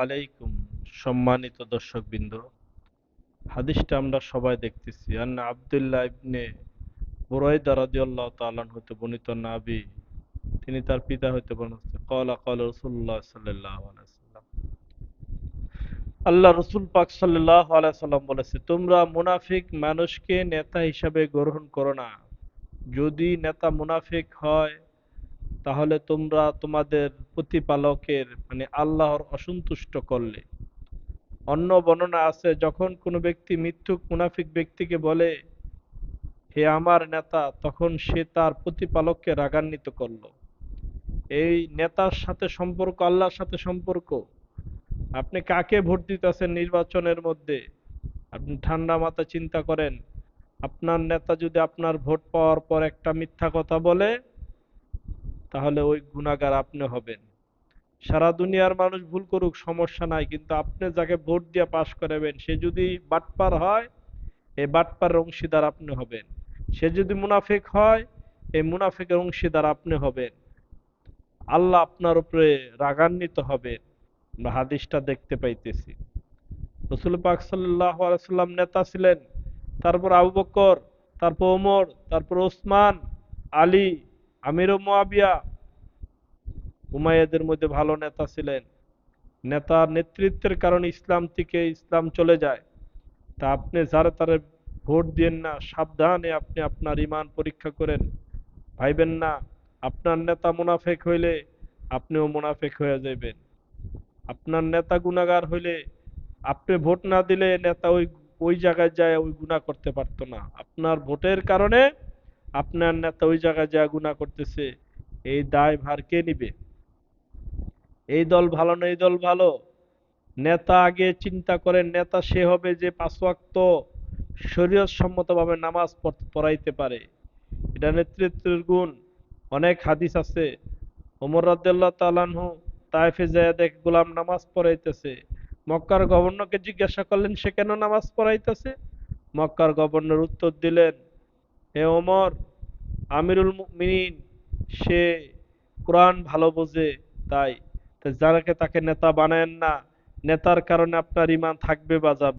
আলাইকুম, সম্মানিত দর্শকবৃন্দ। হাদিসটা আমরা সবাই দেখতেছি। আন্না আব্দুল্লাহ ইবনে বুরাইদা হতে বর্ণিত নাবি। তিনি তার পিতা হতে বর্ণিত। রাসূলুল্লাহ সাল্লাল্লাহু আলাইহি ওয়াসাল্লাম। আল্লাহ রসুল পাক সাল্লাম বলেছে, তোমরা মুনাফিক মানুষকে নেতা হিসাবে গ্রহণ করো না। যদি নেতা মুনাফিক হয় তাহলে তোমরা তোমাদের প্রতিপালকের মানে আল্লাহর অসন্তুষ্ট করলে। অন্য বর্ণনা আছে, যখন কোনো ব্যক্তি মিথ্যুক, মুনাফিক ব্যক্তিকে বলে, হে আমার নেতা, তখন সে তার প্রতিপালককে রাগান্বিত করল। এই নেতার সাথে সম্পর্ক, আল্লাহর সাথে সম্পর্ক। আপনি কাকে ভোট দিতেছেন নির্বাচনের মধ্যে? আপনি ঠান্ডা মাথা চিন্তা করেন, আপনার নেতা যদি আপনার ভোট পাওয়ার পর একটা মিথ্যা কথা বলে তাহলে ওই গুণাগার আপনি হবেন। সারা দুনিয়ার মানুষ ভুল করুক, সমস্যা নাই, কিন্তু আপনি যাকে ভোট দিয়ে পাশ করাবেন, সে যদি বাটপার হয়, এই বাটপার অংশীদার আপনি হবেন। সে যদি মুনাফিক হয়, এই মুনাফিকের অংশীদার আপনি হবেন। আল্লাহ আপনার উপরে রাগান্বিত হবেন। আমরা হাদিসটা দেখতে পাইতেছি। রসুল পাক আলাইসাল্লাম নেতা ছিলেন। তারপর আবু বকর, তারপর ওমর, তারপর ওসমান, আলী আমির মোয়াবিয়া উমাইয়াদের মধ্যে ভালো নেতা ছিলেন। নেতার নেতৃত্বের কারণে ইসলাম থেকে ইসলাম চলে যায়। তা আপনি যারা তারা ভোট দিয়েন না, সাবধানে আপনি আপনার ইমান পরীক্ষা করেন। ভাইবেন না, আপনার নেতা মুনাফেক হইলে আপনিও মুনাফেক হয়ে যাবেন আপনার নেতা গুণাগার হইলে আপনি ভোট না দিলে নেতা ওই ওই জায়গায় যায়, ওই গুণা করতে পারতো না। আপনার ভোটের কারণে আপনার নেতা ওই জায়গায় যা গুণা করতেছে, এই দায় ভার কে নিবে? এই দল ভালো না এই দল ভালো? নেতা আগে চিন্তা করেন, নেতা সে হবে যে পাঁচ ওয়াক্ত শরীয়ত সম্মতভাবে নামাজ পড়াইতে পারে। এটা নেতৃত্বের গুণ। অনেক হাদিস আছে। ওমর রাদিয়াল্লাহু তাআলাহু তাইফে যায় দেখ গোলাম নামাজ পড়াইতেছে। মক্কার গভর্নরকে জিজ্ঞাসা করলেন, সে কেন নামাজ পড়াইতেছে? মক্কার গভর্নর উত্তর দিলেন হে ওমর, আমিরুল মুমিনিন, সে কোরআন ভালো বোঝে তাই। যারাকে তাকে নেতা বানায়েন না, নেতার কারণে আপনার ইমান থাকবে বা যাবে।